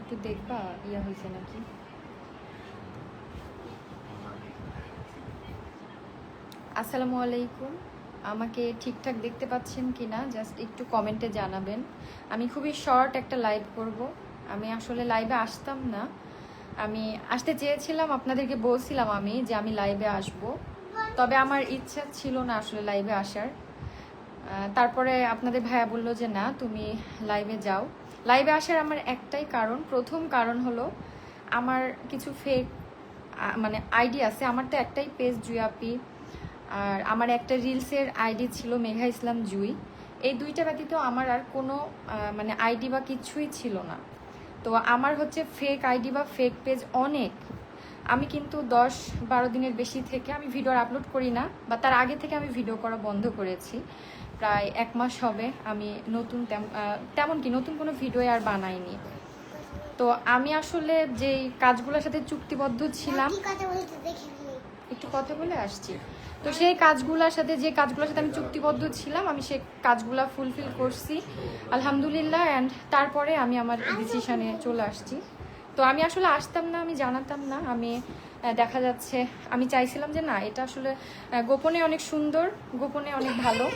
একটু দেখবা, ইয়া হয়েছে নাকি? আসসালামু আলাইকুম। আমাকে ঠিকঠাক দেখতে পাচ্ছেন কি না জাস্ট একটু কমেন্টে জানাবেন। আমি খুবই শর্ট একটা লাইভ করব। আমি আসলে লাইভে আসতাম না। আমি আসতে চেয়েছিলাম, আপনাদেরকে বলছিলাম আমি যে আমি লাইভে আসব। তবে আমার ইচ্ছা ছিল না আসলে লাইভে আসার। তারপরে আপনাদের ভাইয়া বলল যে না, তুমি লাইভে যাও। লাইভে আসার আমার একটাই কারণ, প্রথম কারণ হলো আমার কিছু ফেক মানে আইডি আছে। আমার তো একটাই পেজ জুয়াপি আর আমার একটা রিলসের আইডি ছিল মেঘা ইসলাম জুই। এই দুইটা ব্যতীত আমার আর কোনো মানে আইডি বা কিছুই ছিল না। তো আমার হচ্ছে ফেক আইডি বা ফেক পেজ অনেক। আমি কিন্তু দশ বারো দিনের বেশি থেকে আমি ভিডিও আপলোড করি না, বা তার আগে থেকে আমি ভিডিও করা বন্ধ করেছি। প্রায় এক মাস হবে আমি নতুন তেমন কি নতুন কোনো ভিডিও আর বানাইনি। তো আমি আসলে যেই কাজগুলোর সাথে চুক্তিবদ্ধ ছিলাম একটু কথা বলে আসছি। তো সেই কাজগুলোর সাথে যে কাজগুলোর সাথে আমি চুক্তিবদ্ধ ছিলাম আমি সেই কাজগুলো ফুলফিল করছি। আলহামদুলিল্লাহ অ্যান্ড তারপরে আমি আমার ডিসিশনে চলে আসছি। তো আমি আসলে আসতাম না আমি জানাতাম না। আমি দেখা যাচ্ছে আমি চাইছিলাম যে না এটা আসলে গোপনে অনেক সুন্দর গোপনে অনেক ভালো।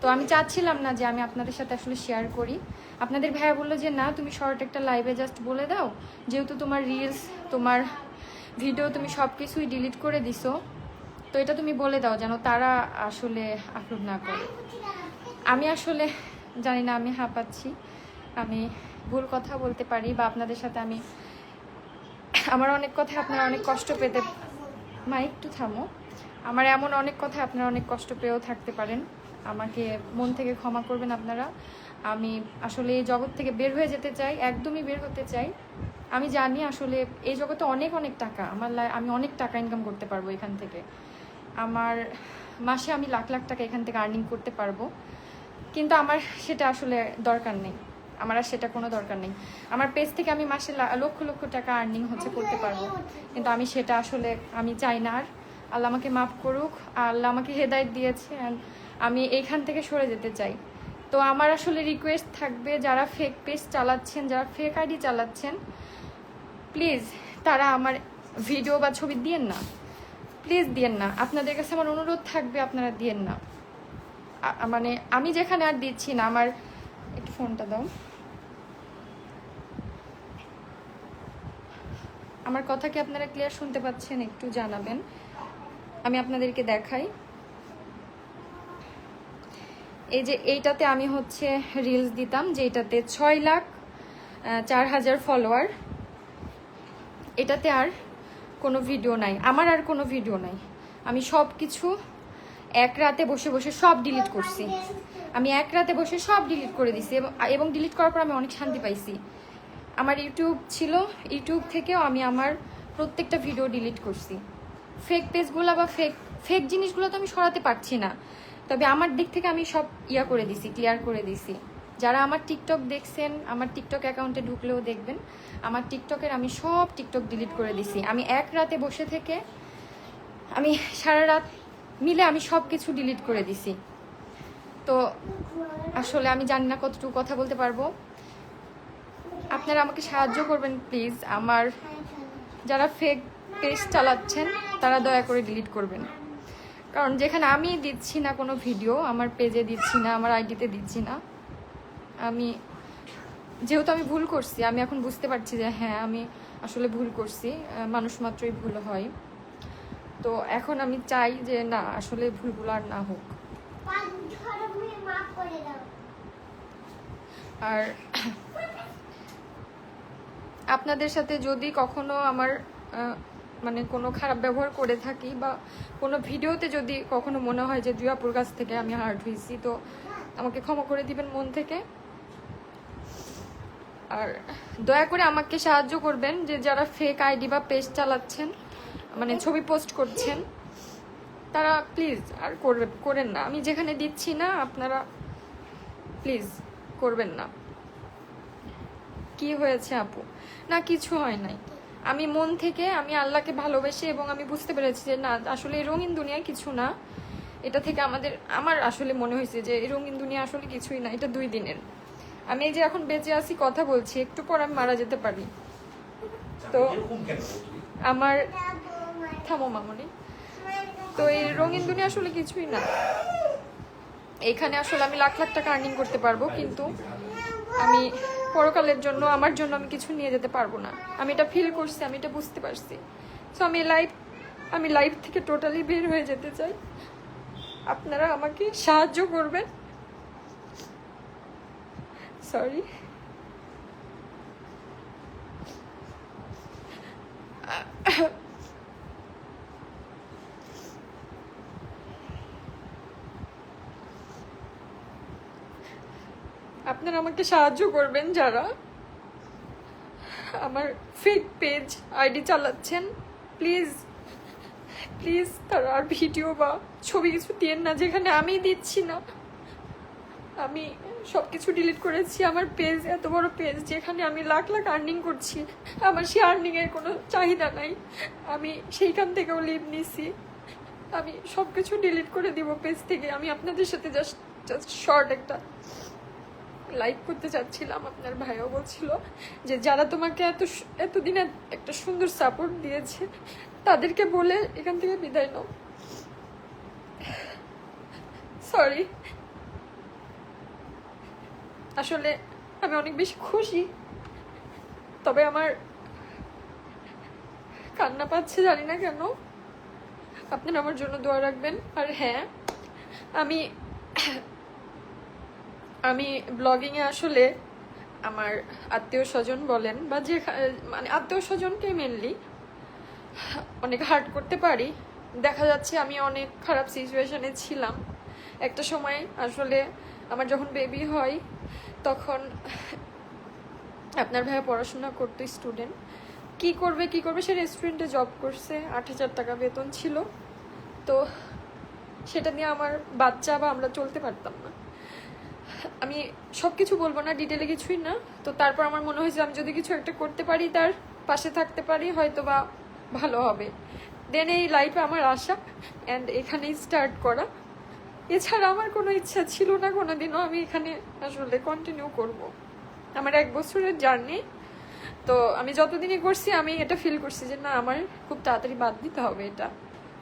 তো আমি চাচ্ছিলাম না যে আমি আপনাদের সাথে আসলে শেয়ার করি। আপনাদের ভাইয়া বলল যে, না, তুমি শর্ট একটা লাইভে জাস্ট বলে দাও। যেহেতু তোমার রিলস তোমার ভিডিও তুমি সব কিছুই ডিলিট করে দিছো, তো এটা তুমি বলে দাও যেন তারা আসলে আপলোড না করে। আমি আসলে জানি না, আমি হাঁপাচ্ছি আমি ভুল কথা বলতে পারি বা আপনাদের সাথে আমি, আমার অনেক কথা আপনারা অনেক কষ্ট পেতে, মা, একটু থামো। আমার এমন অনেক কথা আপনারা অনেক কষ্ট পেয়েও থাকতে পারেন। আমাকে মন থেকে ক্ষমা করবেন আপনারা। আমি আসলে এই জগৎ থেকে বের হয়ে যেতে চাই, একদমই বের হতে চাই। আমি জানি আসলে এই জগতে অনেক অনেক টাকা। আমার আমি অনেক টাকা ইনকাম করতে পারব এখান থেকে। আমার মাসে আমি লাখ লাখ টাকা এখান থেকে আর্নিং করতে পারব। কিন্তু আমার সেটা আসলে দরকার নেই। আমার আর সেটা কোনো দরকার নেই। আমার পেজ থেকে আমি মাসে লক্ষ লক্ষ টাকা আর্নিং হচ্ছে, করতে পারব। কিন্তু আমি সেটা আসলে আমি চাই না আর। আল্লাহ আমাকে মাফ করুক। আল্লাহ আমাকে হেদায়ত দিয়েছে। And আমি এইখান থেকে সরে যেতে চাই। তো আমার আসলে রিকোয়েস্ট থাকবে যারা ফেক পেজ চালাচ্ছেন, যারা ফেক আইডি চালাচ্ছেন প্লিজ তারা আমার ভিডিও বা ছবি দিয়েন না। প্লিজ দিয়েন না। আপনাদের কাছে আমার অনুরোধ থাকবে, আপনারা দিয়েন না। মানে আমি যেখানে আর দিচ্ছি না, আমার একটু ফোনটা দাও। আমার কথা কি আপনারা ক্লিয়ার শুনতে পাচ্ছেন? একটু জানাবেন। আমি আপনাদেরকে দেখাই। এই যে এইটাতে আমি হচ্ছে রিলস দিতাম যেটাতে ছয় লাখ চার হাজার ফলোয়ার এটাতে আর কোনো ভিডিও নাই। আমার আর কোনো ভিডিও নাই। আমি সব কিছু এক রাতে বসে বসে সব ডিলিট করছি। আমি এক রাতে বসে সব ডিলিট করে দিছি এবং ডিলিট করার পর আমি অনেক শান্তি পাইছি। আমার ইউটিউব ছিল, ইউটিউব থেকেও আমি আমার প্রত্যেকটা ভিডিও ডিলিট করছি। ফেক পেজগুলো বা ফেক ফেক জিনিসগুলো তো আমি সরাতে পারছি না। তবে আমার দিক থেকে আমি সব ইয়া করে দিছি ক্লিয়ার করে দিছি। যারা আমার টিকটক দেখছেন আমার টিকটক অ্যাকাউন্টে ঢুকলেও দেখবেন আমার টিকটকের আমি সব টিকটক ডিলিট করে দিছি। আমি এক রাতে বসে থেকে আমি সারা রাত মিলে আমি সব কিছু ডিলিট করে দিছি। তো আসলে আমি জানি না কতটুকু কথা বলতে পারব। আপনারা আমাকে সাহায্য করবেন প্লিজ আমার যারা ফেক পেজ চালাচ্ছেন তারা দয়া করে ডিলিট করবেন। কারণ যেখানে আমি দিচ্ছি না কোনো ভিডিও আমার পেজে দিচ্ছি না, আমার আইডিতে দিচ্ছি না। আমি, যেহেতু আমি ভুল করছি, আমি এখন বুঝতে পারছি যে হ্যাঁ আমি আসলে ভুল করছি মানুষ মাত্রই ভুল হয়। তো এখন আমি চাই যে না, আসলে ভুলগুলো আর না হোক। আর আপনাদের সাথে যদি কখনো আমার মানে কোনো খারাপ ব্যবহার করে থাকি বা কোনো ভিডিওতে যদি কখনো মনে হয় যে জুয়াপুর কাছ থেকে আমি হার্ট হয়েছি, তো আমাকে ক্ষমা করে দিবেন মন থেকে। আর দয়া করে আমাকে সাহায্য করবেন যে যারা ফেক আইডি বা পেজ চালাচ্ছেন মানে ছবি পোস্ট করছেন, তারা প্লিজ আর করবেন করেন না। আমি যেখানে দিচ্ছি না, আপনারা প্লিজ করবেন না। কি হয়েছে আপু? না, কিছু হয় নাই। আমি মন থেকে আমি আল্লাহকে ভালোবেসে এবং আমি বুঝতে পেরেছি যে না আসলে এই রঙিন দুনিয়া কিছু না। এটা থেকে আমাদের আমার আসলে মনে হয়েছে যে এই রঙিন দুনিয়া আসলে কিছুই না এটা দুই দিনের। আমি এই যে এখন বেঁচে আছি কথা বলছি একটু পর আমি মারা যেতে পারি। তো আমার থামো মামনি। তো এই রঙিন দুনিয়া আসলে কিছুই না। এখানে আসলে আমি লাখ লাখ টাকা আর্নিং করতে পারব কিন্তু আমি পরকালের জন্য, আমার জন্য আমি কিছু নিয়ে যেতে পারব না। আমি এটা ফিল করছি, আমি এটা বুঝতে পারছি। সো আমি লাইফ আমি লাইফ থেকে টোটালি বের হয়ে যেতে চাই। আপনারা আমাকে সাহায্য করবেন। সরি আপনারা আমাকে সাহায্য করবেন যারা আমার ফেক পেজ আইডি চালাচ্ছেন। প্লিজ প্লিজ তারা আর ভিডিও বা ছবি কিছু দিয়েন না, যেখানে আমি দিচ্ছি না। আমি সব কিছু ডিলিট করেছি, আমার পেজ এত বড় পেজ যেখানে আমি লাখ লাখ আর্নিং করছি। আমার সেই আর্নিংয়ের কোনো চাহিদা নাই। আমি সেইখান থেকেও লিভ নিছি। আমি সব কিছু ডিলিট করে দিব পেজ থেকে। আমি আপনাদের সাথে জাস্ট জাস্ট শর্ট একটা লাইক করতে চাচ্ছিলাম, আপনার ভাইও বলছিল যে যারা তোমাকে এত এতদিনে একটা সুন্দর সাপোর্ট দিয়েছে, তাদেরকে বলে এখান থেকে বিদায় নাও। সরি আসলে আমি অনেক বেশি খুশি। তবে আমার কান্না পাচ্ছে, জানি না কেন। আপনারা আমার জন্য দোয়া রাখবেন। আর হ্যাঁ আমি আমি ব্লগিংয়ে আসলে আমার আত্মীয় স্বজন বলেন বা যে মানে আত্মীয় স্বজনকে মেনলি অনেক হার্ট করতে পারি। দেখা যাচ্ছে আমি অনেক খারাপ সিচুয়েশনে ছিলাম। একটা সময় আসলে আমার যখন বেবি হয়, তখন আপনার ভাইয়া পড়াশোনা করতো স্টুডেন্ট কি করবে কি করবে? সে রেস্টুরেন্টে জব করছে, আট হাজার টাকা বেতন ছিল। তো সেটা নিয়ে আমার বাচ্চা বা আমরা চলতে পারতাম না। আমি সব কিছু বলব না ডিটেলে কিছুই না। তো তারপর আমার মনে হয়েছে আমি যদি কিছু একটা করতে পারি, তার পাশে থাকতে পারি হয়তো বা ভালো হবে। দেন এই লাইফে আমার আশা অ্যান্ড এখানেই স্টার্ট করা। এছাড়া আমার কোনো ইচ্ছা ছিল না কোনো দিনও আমি এখানে আসলে কন্টিনিউ করব। আমার এক বছরের জার্নি তো আমি যতদিনই করছি, আমি এটা ফিল করছি যে না, আমার খুব তাড়াতাড়ি বাদ দিতে হবে এটা।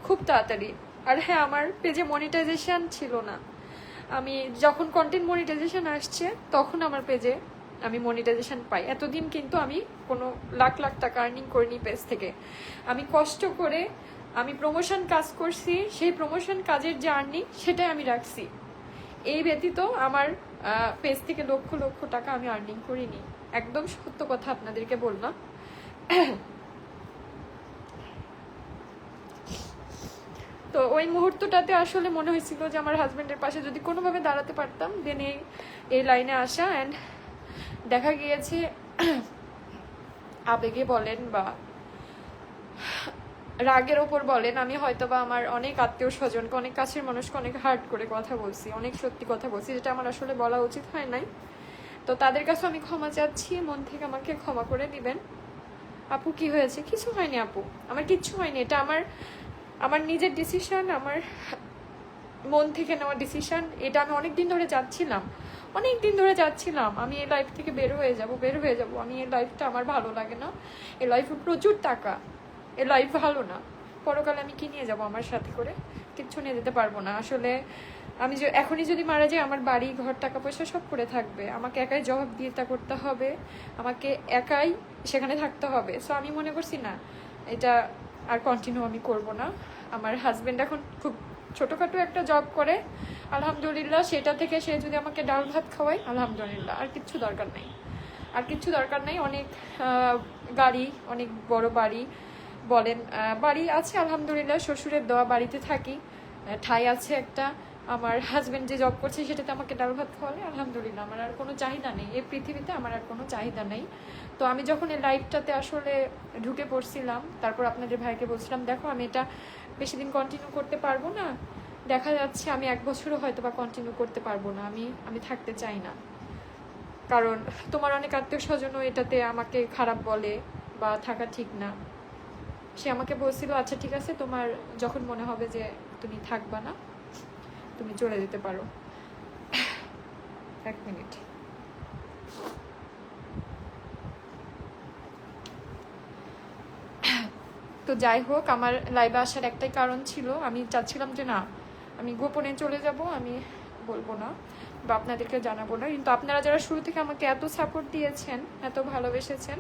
খুব তাড়াতাড়ি। আর হ্যাঁ আমার পেজে মনিটাইজেশন ছিল না। আমি যখন কন্টেন্ট মনিটাইজেশন আসছে, তখন আমার পেজে আমি মনিটাইজেশন পাই। এতদিন কিন্তু আমি কোনো লাখ লাখ টাকা আর্নিং করিনি পেজ থেকে। আমি কষ্ট করে আমি প্রমোশন কাজ করছি, সেই প্রমোশন কাজের যে আর্নিং সেটাই আমি রাখছি। এই ব্যতীত আমার পেজ থেকে লক্ষ লক্ষ টাকা আমি আর্নিং করিনি। একদম সত্য কথা আপনাদেরকে বললাম। তো ওই মুহূর্তটাতে আসলে মনে হয়েছিল যে আমার হাজব্যান্ডের পাশে যদি কোনোভাবে দাঁড়াতে পারতাম দেন এই এই লাইনে আসা অ্যান্ড দেখা গিয়েছে, আবেগে বলেন বা রাগের ওপর বলেন, আমি হয়তো বা আমার অনেক আত্মীয় স্বজনকে অনেক কাছের মানুষকে অনেক হার্ট করে কথা বলছি, অনেক সত্যি কথা বলছি, যেটা আমার আসলে বলা উচিত হয় নাই। তো তাদের কাছে আমি ক্ষমা চাচ্ছি, মন থেকে আমাকে ক্ষমা করে দিবেন। আপু, কি হয়েছে? কিছু হয়নি আপু, আমার কিচ্ছু হয়নি, এটা আমার আমার নিজের ডিসিশন আমার মন থেকে নেওয়া ডিসিশন এটা আমি অনেক দিন ধরে যাচ্ছিলাম। অনেক দিন ধরে যাচ্ছিলাম। আমি এই লাইফ থেকে বের হয়ে যাব, বের হয়ে যাব। আমি এই লাইফটা আমার ভালো লাগে না। এই লাইফে প্রচুর টাকা। এই লাইফ ভালো না। পরকালে আমি কি নিয়ে যাব আমার সাথে করে? কিচ্ছু নিয়ে যেতে পারব না। আসলে আমি এখনই যদি মারা যাই, আমার বাড়ি, ঘর টাকা পয়সা সব করে থাকবে। আমাকে একাই জবাব দিয়ে তা করতে হবে। আমাকে একাই সেখানে থাকতে হবে। সো আমি মনে করছি না, এটা আর কন্টিনিউ আমি করব না। আমার হাজবেন্ড এখন খুব ছোটোখাটো একটা জব করে। আলহামদুলিল্লাহ, সেটা থেকে সে যদি আমাকে ডাল ভাত খাওয়ায়, আলহামদুলিল্লাহ, আর কিচ্ছু দরকার নেই। আর কিচ্ছু দরকার নেই, অনেক গাড়ি, অনেক বড় বাড়ি বলেন বাড়ি আছে আলহামদুলিল্লাহ, শ্বশুরের দেওয়া বাড়িতে থাকি। ঠাই আছে একটা। আমার হাজবেন্ড যে জব করছে সেটাতে আমাকে ডাল ভাত খাওয়ালে, আলহামদুলিল্লাহ, আমার আর কোনো চাহিদা নেই। এই পৃথিবীতে আমার আর কোনো চাহিদা নেই। তো আমি যখন এই লাইফটাতে আসলে ঢুকে পড়ছিলাম, তারপর আপনাদের ভাইকে বলছিলাম, দেখো, আমি এটা বেশি দিন কন্টিনিউ করতে পারব না। দেখা যাচ্ছে আমি এক বছরও হয়তো বা কন্টিনিউ করতে পারব না। আমি আমি থাকতে চাই না। কারণ তোমার অনেক আত্মীয় স্বজনও এটাতে আমাকে খারাপ বলে বা থাকা ঠিক না। সে আমাকে বলছিল আচ্ছা ঠিক আছে, তোমার যখন মনে হবে যে তুমি থাকবা না তুমি চলে যেতে পারো। এক মিনিট। তো যাই হোক, আমার লাইভে আসার একটাই কারণ ছিল, আমি চাচ্ছিলাম যে না, আমি গোপনে চলে যাব, আমি বলব না বা আপনাদেরকে জানাব না। কিন্তু আপনারা যারা শুরু থেকে আমাকে এত সাপোর্ট দিয়েছেন, এত ভালোবেসেছেন,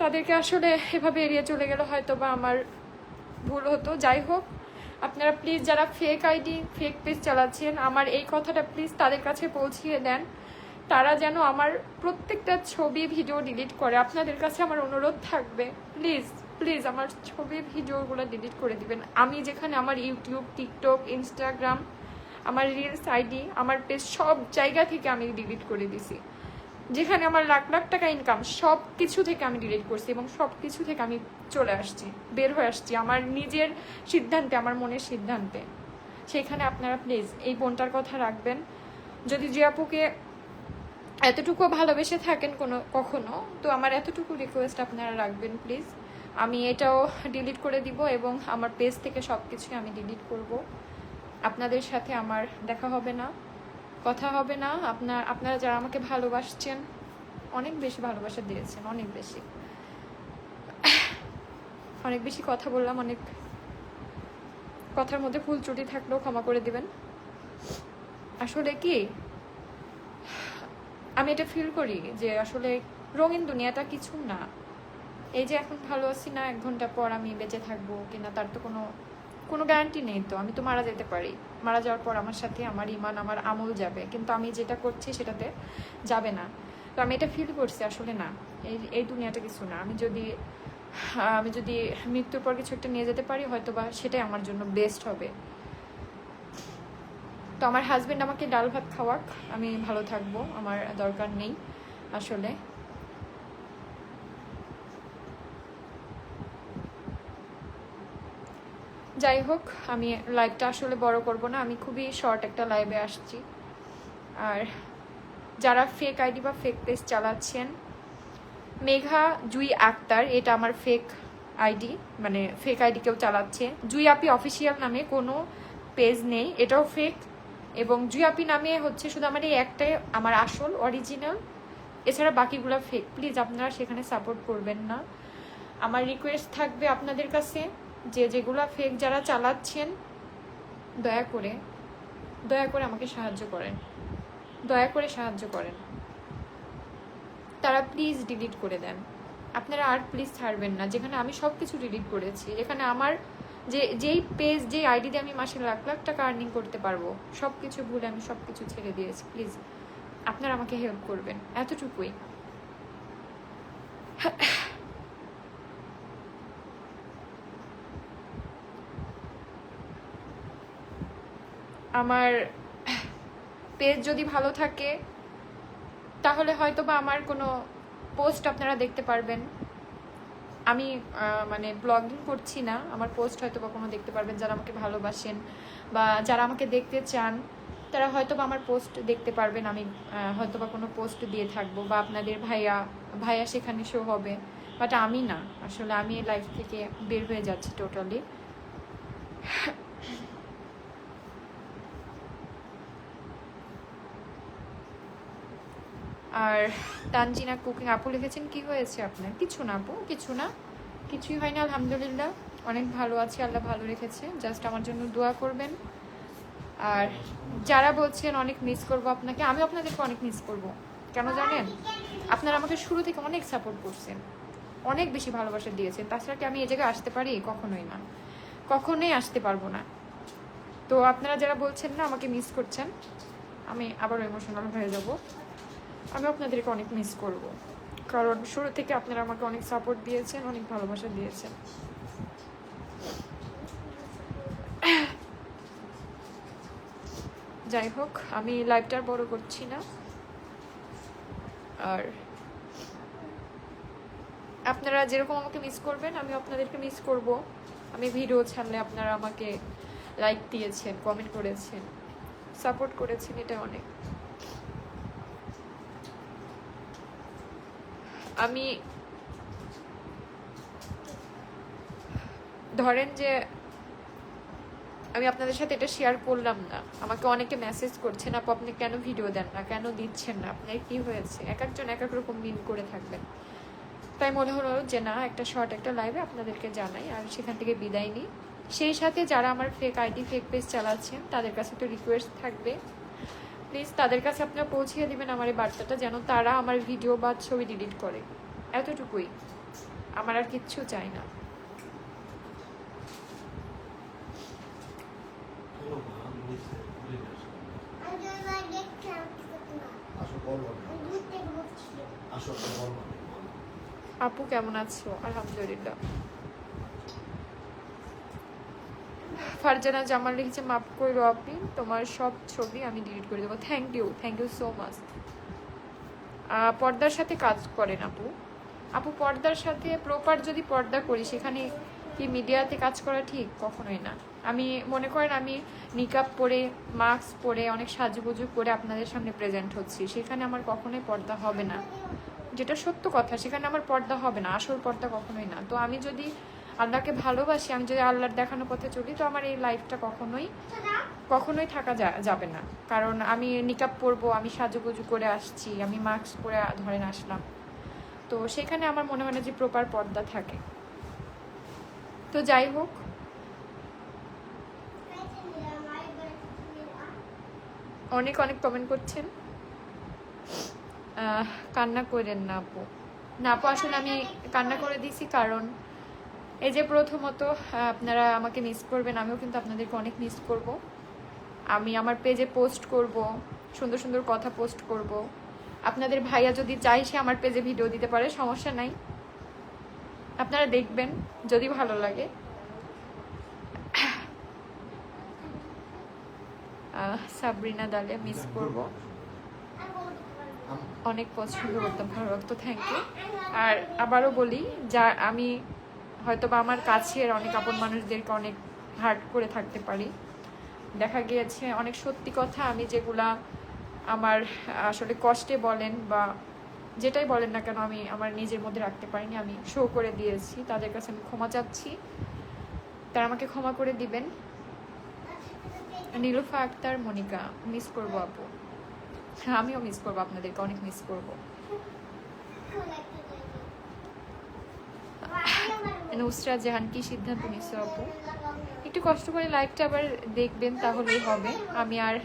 তাদেরকে আসলে এভাবে এড়িয়ে চলে গেলে হয়তো বা আমার ভুল হতো। যাই হোক আপনারা প্লিজ যারা ফেক আইডি ফেক পেজ চালাচ্ছেন, আমার এই কথাটা প্লিজ তাদের কাছে পৌঁছিয়ে দেন। তারা যেন আমার প্রত্যেকটা ছবি ভিডিও ডিলিট করে। আপনাদের কাছে আমার অনুরোধ থাকবে। প্লিজ প্লিজ আমার ছবি ভিডিওগুলো ডিলিট করে দিবেন। আমি যেখানে আমার ইউটিউব টিকটক ইনস্টাগ্রাম আমার রিলস আইডি আমার পেজ সব জায়গা থেকে আমি ডিলিট করে দিছি। যেখানে আমার লাখ লাখ টাকা ইনকাম সব কিছু থেকে আমি ডিলিট করছি এবং সব কিছু থেকে আমি চলে আসছি, বের হয়ে আসছি আমার নিজের সিদ্ধান্তে, আমার মনের সিদ্ধান্তে। সেখানে আপনারা প্লিজ এই বোনটার কথা রাখবেন। যদি জিয়াপুকে এতটুকু ভালোবেসে থাকেন কোনো, কখনো, তো আমার এতটুকু রিকোয়েস্ট আপনারা রাখবেন প্লিজ আমি এটাও ডিলিট করে দিব এবং আমার পেজ থেকে সব কিছুই আমি ডিলিট করব। আপনাদের সাথে আমার দেখা হবে না। কথা হবে না। আপনার, আপনারা যারা আমাকে ভালোবাসছেন, অনেক বেশি ভালোবাসা দিয়েছেন, অনেক বেশি। অনেক বেশি কথা বললাম, অনেক কথার মধ্যে ফুল ত্রুটি থাকলেও ক্ষমা করে দিবেন। আসলে কি, আমি এটা ফিল করি যে আসলে রঙিন দুনিয়াটা কিছু না। এই যে এখন ভালো আছি না, এক ঘণ্টা পর আমি বেঁচে থাকব কিনা, তার তো কোনো কোনো গ্যারান্টি নেই তো, আমি তো মারা যেতে পারি। মারা যাওয়ার পর আমার সাথে আমার ইমান, আমার আমল যাবে। কিন্তু আমি যেটা করছি সেটাতে যাবে না। তো আমি এটা ফিল করছি, আসলে না। এই এই দুনিয়াটা কিছু না। আমি যদি আমি যদি মৃত্যুর পর কিছু একটা নিয়ে যেতে পারি হয়তো বা সেটাই আমার জন্য বেস্ট হবে। তো আমার হাজবেন্ড আমাকে ডাল ভাত খাওয়াক। আমি ভালো থাকব। আমার দরকার নেই, আসলে। যাই হোক আমি লাইভটা আসলে বড় করব না, আমি খুবই শর্ট একটা লাইভে আসছি। আর যারা ফেক আইডি বা ফেক পেজ চালাচ্ছেন, মেঘা জুই আক্তার, এটা আমার ফেক আইডি মানে ফেক আইডি কেউ চালাচ্ছে। জুই আপি অফিসিয়াল নামে কোনো পেজ নেই, এটাও ফেক এবং জুই আপি নামে হচ্ছে শুধু আমার এই একটাই, আমার আসল অরিজিনাল এছাড়া বাকিগুলো ফেক প্লিজ আপনারা সেখানে সাপোর্ট করবেন না। আমার রিকোয়েস্ট থাকবে আপনাদের কাছে। যে যেগুলো ফেক যারা চালাচ্ছেন, দয়া করে দয়া করে আমাকে সাহায্য করেন। দয়া করে সাহায্য করেন। তারা প্লিজ ডিলিট করে দেন। আপনারা আর প্লিজ ছাড়বেন না। যেখানে আমি সব কিছু ডিলিট করেছি, যেখানে আমার যে, যেই পেজ যেই আইডি দিয়ে আমি মাসে লাখ লাখ টাকা আর্নিং করতে পারব সব কিছু ভুলে আমি সব কিছু ছেড়ে দিয়েছি। প্লিজ আপনারা আমাকে হেল্প করবেন। এতটুকুই। আমার পেজ যদি ভালো থাকে, তাহলে হয়তো বা আমার কোনো পোস্ট আপনারা দেখতে পারবেন। আমি মানে ব্লগিং করছি না, আমার পোস্ট হয়তো বা কোনো দেখতে পারবেন, যারা আমাকে ভালোবাসেন বা যারা আমাকে দেখতে চান, তারা হয়তো বা আমার পোস্ট দেখতে পারবেন, আমি হয়তো বা কোনো পোস্ট দিয়ে থাকব বা আপনাদের ভাইয়া ভাইয়া সেখানে শো হবে। বাট আমি না, আসলে আমি লাইফ থেকে বের হয়ে যাচ্ছি টোটালি আর তানজিনা কুকিং, আপু লিখেছেন, কি হয়েছে আপনার? কিছু না আপু, কিছু না, কিছুই হয়নি, আলহামদুলিল্লাহ। অনেক ভালো আছে, আল্লাহ ভালো রেখেছে। জাস্ট আমার জন্য দোয়া করবেন। আর যারা বলছেন, অনেক মিস করব আপনাকে আমি আপনাদেরকে অনেক মিস করব। কেন জানেন? আপনারা আমাকে শুরু থেকে অনেক সাপোর্ট করছেন। অনেক বেশি ভালোবাসা দিয়েছেন। তাছাড়া কি আমি এই জায়গায় আসতে পারি? কখনোই না। কখনোই আসতে পারব না। তো আপনারা যারা বলছেন না, আমাকে মিস করছেন, আমি আবার ইমোশনাল হয়ে যাব। আমি আপনাদেরকে অনেক মিস করব। কারণ শুরু থেকে আপনারা আমাকে অনেক সাপোর্ট দিয়েছেন, অনেক ভালোবাসা দিয়েছেন। যাই হোক, আমি লাইভটা বড় করছি না। আর আপনারা যেরকম আমাকে মিস করবেন, আমি আপনাদেরকে মিস করব। আমি ভিডিও ছাড়লে আপনারা আমাকে লাইক দিয়েছেন কমেন্ট করেছেন সাপোর্ট করেছেন, এটা অনেক। আমি ধরেন যে আমি আপনাদের সাথে এটা শেয়ার করলাম না। আমাকে অনেকে মেসেজ করছেন আপু, আপনি কেন ভিডিও দেন না? কেন দিচ্ছেন না? আপনার কি হয়েছে? এক একজন এক এক রকম মিন করে থাকবেন। তাই মনে হলো যে, না, একটা শর্ট একটা লাইভে আপনাদেরকে জানাই, আর সেখান থেকে বিদায় নিই। সেই সাথে যারা আমার ফেক আইডি ফেক পেজ চালাচ্ছেন, তাদের কাছে তো রিকোয়েস্ট থাকবে। প্লিজ তাদের কাছে আপনারা পৌঁছিয়ে দিবেন আমার এই বার্তাটা যেন তারা আমার ভিডিও বা ছবি ডিলিট করে। এতটুকুই। আমার আর কিচ্ছু চাই না। আপু কেমন আছো? আলহামদুলিল্লাহ। ফারজানা জামাল লিখেছে, মাফ করো আপনি, তোমার সব ছবি আমি ডিলিট করে দেবো। Thank you thank you so much পর্দার সাথে কাজ করেন আপু। আপু, পর্দার সাথে প্রপার যদি পর্দা করি, সেখানে কি মিডিয়াতে কাজ করা ঠিক? কখনোই না। আমি, মনে করেন আমি নিকাপ পরে মাস্ক পরে, অনেক সাজুগুজু করে আপনাদের সামনে প্রেজেন্ট হচ্ছি। সেখানে আমার কখনোই পর্দা হবে না। যেটা সত্য কথা, সেখানে আমার পর্দা হবে না, আসল পর্দা কখনোই না। তো আমি যদি আল্লাহকে ভালোবাসি আমি যদি আল্লাহর দেখানো পথে চলি তো আমার এই লাইফটা কখনোই কখনোই থাকা যাবে না। কারণ আমি নিকাপ পরবো আমি সাজুগুজু করে আসছি আমি মাস্ক পরে ধরেন আসলাম। তো সেখানে আমার মনে হয় না যে প্রপার পর্দা থাকে। তো যাই হোক। অনেক অনেক কমেন্ট করছেন। কান্না করেন না আপু। না আপু আসলে আমি কান্না করে দিয়েছি কারণ এই যে প্রথমত আপনারা আমাকে মিস করবেন আমিও কিন্তু আপনাদেরকে অনেক মিস করব। আমি আমার পেজে পোস্ট করব সুন্দর সুন্দর কথা পোস্ট করব। আপনাদের ভাইয়া যদি চাই সে আমার পেজে ভিডিও দিতে পারে সমস্যা নাই। আপনারা দেখবেন যদি ভালো লাগে। সাবরিনা দালে মিস করব। অনেক পছন্দ করতাম ভালো লাগতো থ্যাংক ইউ আর আবারও বলি যা আমি হয়তো বা আমার কাছের অনেক আপন মানুষদেরকে অনেক হার্ট করে থাকতে পারি। দেখা গিয়েছে অনেক সত্যি কথা, আমি যেগুলা আমার, আসলে কষ্টে বলেন বা যেটাই বলেন না কেন, আমি আমার নিজের মধ্যে রাখতে পারিনি। আমি শো করে দিয়েছি, তাদের কাছে আমি ক্ষমা চাচ্ছি। তারা আমাকে ক্ষমা করে দিবেন। নীলুফা আক্তার, মনিকা মিস করব আপু। আমিও মিস করব, আপনাদেরকে অনেক মিস করব। নুসরাত জাহান, কি সিদ্ধান্ত নিছো আপু একটু কষ্ট করে লাইভটা আবার দেখবেন, তাহলেই হবে। আমি আর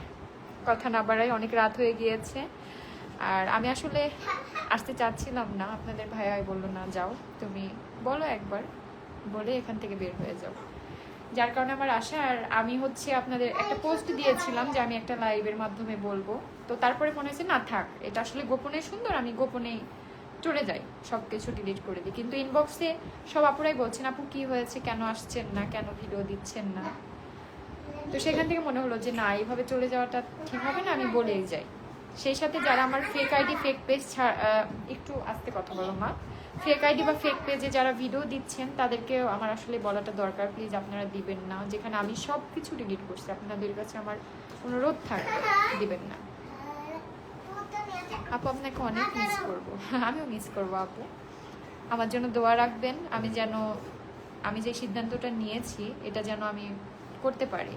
কথা না বাড়াই, অনেক রাত হয়ে গিয়েছে। আর আমি আসলে আসতে চাচ্ছিলাম না। আপনাদের ভাইয়াই বলল, না, যাও। তুমি বলো একবার, বলে এখান থেকে বের হয়ে যাও। যার কারণে আমার আশা, আর আমি হচ্ছে আপনাদের একটা পোস্ট দিয়েছিলাম যে আমি একটা লাইভের মাধ্যমে বলব। তো তারপরে মনে হয়েছে, না, থাক, এটা আসলে গোপনে সুন্দর, আমি গোপনেই চলে যাই সব কিছু ডিলিট করে দিই। কিন্তু ইনবক্সে সব আপুরাই বলছেন, আপু, কি হয়েছে? কেন আসছেন না? কেন ভিডিও দিচ্ছেন না? তো সেখান থেকে মনে হলো যে, না, এইভাবে চলে যাওয়াটা ঠিক হবে না, আমি বলেই যাই। সেই সাথে যারা আমার ফেক আইডি ফেক পেজ একটু আস্তে কথা বলো মা। ফেক আইডি বা ফেক পেজে যারা ভিডিও দিচ্ছেন তাদেরকে আমার আসলে বলাটা দরকার। প্লিজ আপনারা দিবেন না। যেখানে আমি সব কিছু ডিলিট করছি, আপনাদের কাছে আমার অনুরোধ থাকবে দিবেন না। আপু, আপনাকে অনেক মিস করব। আমিও মিস করব, আপু। আমার জন্য দোয়া রাখবেন, আমি যেন, আমি যে সিদ্ধান্তটা নিয়েছি, এটা যেন আমি করতে পারি।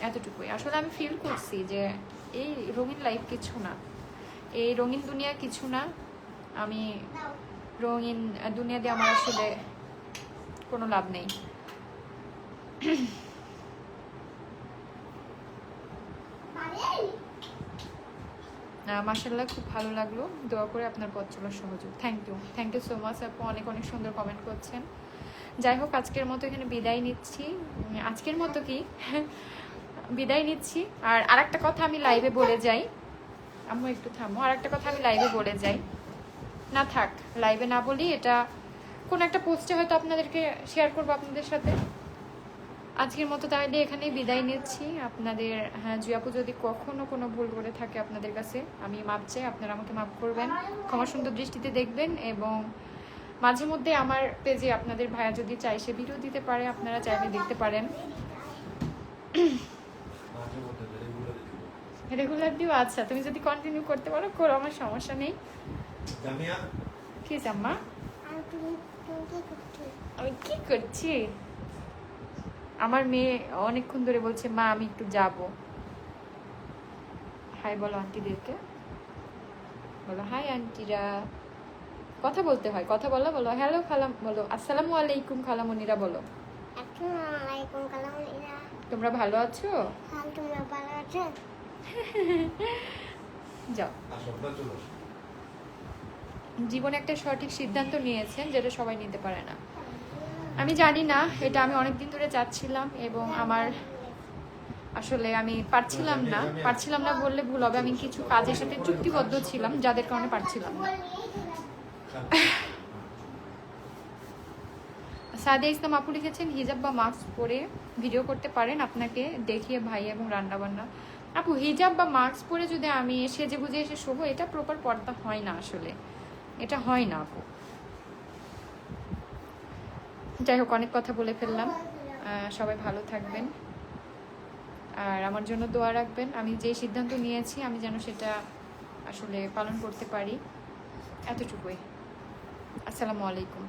এতটুকুই। আসলে আমি ফিল করছি যে এই রঙিন লাইফ কিছু না। এই রঙিন দুনিয়া কিছু না। আমি রঙিন দুনিয়া দিয়ে আমার আসলে কোনো লাভ নেই। মার্শাল্লাহ খুব ভালো লাগল। দোয়া করে আপনার পথ চলার সহযোগ। Thank you thank you so much আপু। অনেক অনেক সুন্দর কমেন্ট করছেন। যাই হোক, আজকের মতো এখানে বিদায় নিচ্ছি। আজকের মতো কি? বিদায় নিচ্ছি। আর আরেকটা কথা আমি লাইভে বলে যাই। আম্মু, একটু থামো। আর একটা কথা আমি লাইভে বলে যাই। না থাক লাইভে না বলি এটা কোনো একটা পোস্টে হয়তো আপনাদেরকে শেয়ার করব আপনাদের সাথে। আজকের মতো তাহলে এখানেই বিদায় নিচ্ছি। আপনাদের হ্যাঁ জুয়াপু যদি কখনো কোনো ভুল করে থাকে আপনাদের কাছে আমি মাপ চাই আপনারা আমাকে মাফ করবেন। ক্ষমা সুন্দর দৃষ্টিতে দেখবেন এবং মাঝে মধ্যে আমার পেজে আপনাদের ভাইয়া যদি চাই সে ভিডিও দিতে পারে আপনারা চাইলে দেখতে পারেন। রেগুলার দিও আচ্ছা তুমি যদি কন্টিনিউ করতে পারো করো আমার সমস্যা নেই। কি জাম্মা? আমি কি করছি? আমার মেয়ে অনেকক্ষণ ধরে বলছে মা আমি একটু যাব। হাই বলো আন্টিদেরকে। বলো হাই আন্টিরা। কথা বলতে হয় কথা বলো বলো হ্যালো খালাম বলো আসসালামু আলাইকুম খালামনিরা বলো। তোমরা ভালো আছো? তোমরা ভালো আছো? যাও। জীবনে একটা সঠিক সিদ্ধান্ত নিয়েছেন যেটা সবাই নিতে পারে না। আমি জানি না, এটা আমি অনেক দিন ধরে চাচ্ছিলাম এবং আমার আসলে আমি পারছিলাম না। পারছিলাম না বললে ভুল হবে। আমি কিছু কাজের সাথে চুক্তিবদ্ধ ছিলাম, যাদের কারণে পারছিলাম না। সাদিয়া ইসলাম, আপু লিখেছেন, হিজাব বা মাস্ক পরে ভিডিও করতে পারেন আপনাকে দেখিয়ে ভাই এবং রান্না বান্না আপু, হিজাব বা মাস্ক পরে যদি আমি সেজে বুঝে এসে শোবো, এটা প্রপার পর্দা হয় না আসলে। এটা হয় না, আপু। যাই হোক, অনেক কথা বলে ফেললাম। সবাই ভালো থাকবেন। আর আমার জন্য দোয়া রাখবেন। আমি যে সিদ্ধান্ত নিয়েছি, আমি যেন সেটা আসলে পালন করতে পারি। এতটুকুই। আসসালামু আলাইকুম।